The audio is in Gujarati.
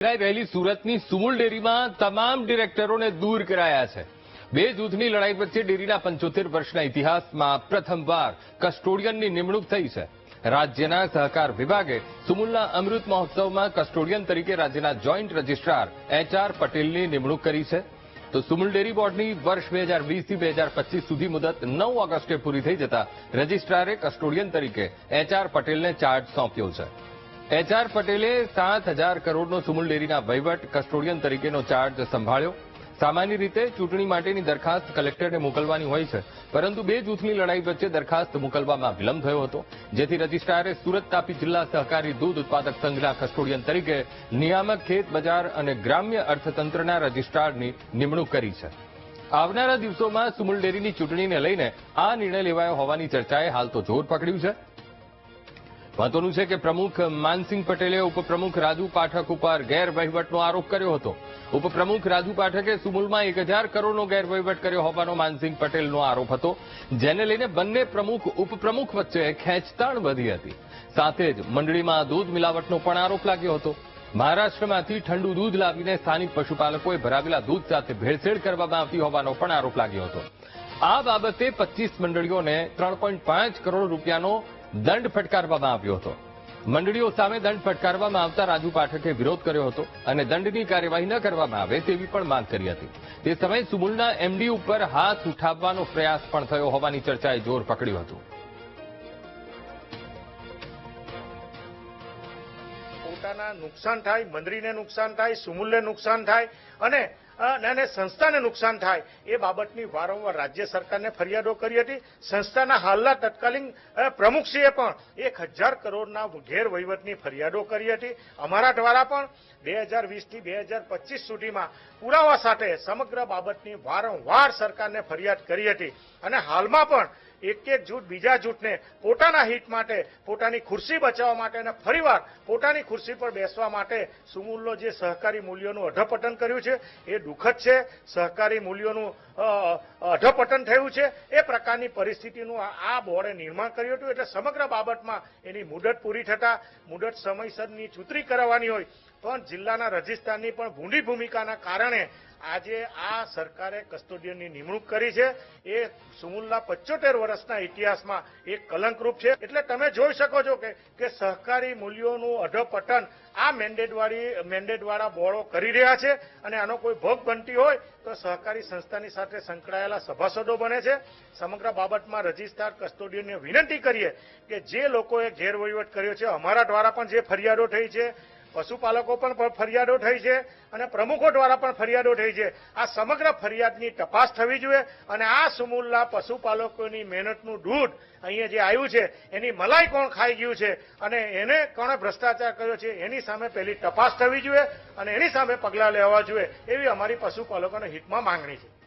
રહેલી સુરતની સુમુલ ડેરીમાં તમામ ડિરેક્ટરોને દૂર કરાયા છે. બે જૂથની લડાઈ વચ્ચે ડેરીના પંચોતેર વર્ષના ઇતિહાસમાં પ્રથમવાર કસ્ટોડિયનની નિમણૂક થઈ છે. રાજ્યના સહકાર વિભાગે સુમુલના અમૃત મહોત્સવમાં કસ્ટોડિયન તરીકે રાજ્યના જોઈન્ટ રજિસ્ટ્રાર એચ આર પટેલની નિમણૂક કરી છે. તો સુમુલ ડેરી બોર્ડની વર્ષ બે હજાર વીસથી બે હજાર પચીસ સુધી મુદત નવ ઓગસ્ટે પૂરી થઈ જતા રજિસ્ટ્રારે કસ્ટોડિયન તરીકે એચ આર પટેલને ચાર્જ સોંપ્યો છે. એચઆર પટેલે સાત હજાર કરોડનો સુમુલ ડેરીના વહીવટ કસ્ટોડિયન તરીકેનો ચાર્જ સંભાળ્યો. સામાન્ય રીતે ચૂંટણી માટેની દરખાસ્ત કલેક્ટરને મોકલવાની હોય છે, પરંતુ બે જૂથની લડાઈ વચ્ચે દરખાસ્ત મોકલવામાં વિલંબ થયો હતો, જેથી રજીસ્ટ્રારે સુરત તાપી જિલ્લા સહકારી દૂધ ઉત્પાદક સંઘના કસ્ટોડિયન તરીકે નિયામક ખેત બજાર અને ગ્રામ્ય અર્થતંત્રના રજિસ્ટ્રારની નિમણૂક કરી છે. આવનારા દિવસોમાં સુમુલ ડેરીની ચૂંટણીને લઈને આ નિર્ણય લેવાયો હોવાની ચર્ચાએ હાલ તો જોર પકડ્યું છે. મહત્વનું છે કે પ્રમુખ માનસિંહ પટેલે ઉપપ્રમુખ રાજુ પાઠક ઉપર ગેરવહીવટનો આરોપ કર્યો હતો. ઉપપ્રમુખ રાજુ પાઠકે સુમુલમાં એક હજાર કરોડનો ગેરવહીવટ કર્યો હોવાનો માનસિંહ પટેલનો આરોપ હતો, જેને લઈને બંને પ્રમુખ ઉપપ્રમુખ વચ્ચે ખેંચતાણ વધી હતી. સાથે જ મંડળીમાં દૂધ મિલાવટનો પણ આરોપ લાગ્યો હતો. મહારાષ્ટ્રમાંથી ઠંડુ દૂધ લાવીને સ્થાનિક પશુપાલકોએ ભરાવેલા દૂધ સાથે ભેળસેળ કરવામાં આવતી હોવાનો પણ આરોપ લાગ્યો હતો. આ બાબતે પચીસ મંડળીઓને ત્રણ કરોડ રૂપિયાનો દંડ ફટકારવામાં આવ્યો હતો. મંડળીઓ સામે દંડ ફટકારવામાં આવતા રાજુ પાઠકે વિરોધ કર્યો હતો અને દંડની કાર્યવાહી ન કરવામાં આવે તેવી પણ માંગ કરી હતી. તે સમયે સુમુલના એમડી ઉપર હાથ ઉઠાવવાનો પ્રયાસ પણ થયો હોવાની ચર્ચાએ જોર પકડ્યું હતું. પોતાના નુકસાન થાય મંદરીને નુકસાન થાય, સુમુલને નુકસાન થાય અને અને સંસ્થાને નુકસાન થાય, એ બાબતની વારંવાર રાજ્ય સરકારને ફરિયાદો કરી હતી. સંસ્થાના હાલના તત્કાલીન પ્રમુખશ્રીએ પણ એક હજાર કરોડના ગેરવહીવટની ફરિયાદો કરી હતી. અમારા દ્વારા પણ બે હજાર વીસથી બે હજાર પચીસ સુધીમાં પુરાવા સાથે સમગ્ર બાબતની વારંવાર સરકારને ફરિયાદ કરી હતી. અને હાલમાં પણ એક એક જૂથ બીજા જૂથને પોતાના હિત માટે, પોતાની ખુરશી બચાવવા માટે અને ફરીવાર પોતાની ખુરશી પર બેસવા માટે સુમૂલનો જે સહકારી મૂલ્યોનું અઢપટન કર્યું છે, એ દુઃખદ છે. સહકારી મૂલ્યોનું અ, અધપતન થયું છે. એ પ્રકારની પરિસ્થિતિનું આ- બોર્ડે નિર્માણ કર્યું હતું. એટલે સમગ્ર બાબતમાં એની મુદત પૂરી થતા મુદત સમયસરની છૂતરી કરાવવાની હોય પણ જિલ્લાના રજિસ્ટ્રારની પણ ભૂંડી ભૂમિકાના કારણે આજે આ સરકારે કસ્ટોડિયનની નિમણૂક કરી છે. એ સુમુલના પચોતેર વર્ષના ઇતિહાસમાં એક કલંકરૂપ છે. એટલે તમે જોઈ શકો છો કે સહકારી મૂલ્યોનું અધપતન આ મેન્ડેટવાળી, મેન્ડેટવાળા બોર્ડો કરી રહ્યા છે અને આનો કોઈ ભોગ બનતી હોય તો સહકારી સંસ્થાની સાથે સંકળાયેલા સભાસદો બને છે. સમગ્ર બાબતમાં રજિસ્ટ્રાર કસ્ટોડિયનને વિનંતી કરીએ કે જે લોકોએ ગેરવહીવટ કર્યો છે, અમારા દ્વારા પણ જે ફરિયાદો થઈ છે પશુપાલકો પણ ફરિયાદો થઈ છે અને પ્રમુખો દ્વારા પણ ફરિયાદો થઈ છે. આ સમગ્ર ફરિયાદની તપાસ થવી જોઈએ અને આ સુમૂલના પશુપાલકોની મહેનતનું દૂધ અહીંયા જે આવ્યું છે, એની મલાઈ કોણ ખાઈ ગયું છે અને એને કોણે ભ્રષ્ટાચાર કર્યો છે, એની સામે પહેલી તપાસ થવી જોઈએ અને એની સામે પગલાં લેવા જોઈએ એવી અમારી પશુપાલકોના હિતમાં માંગણી છે.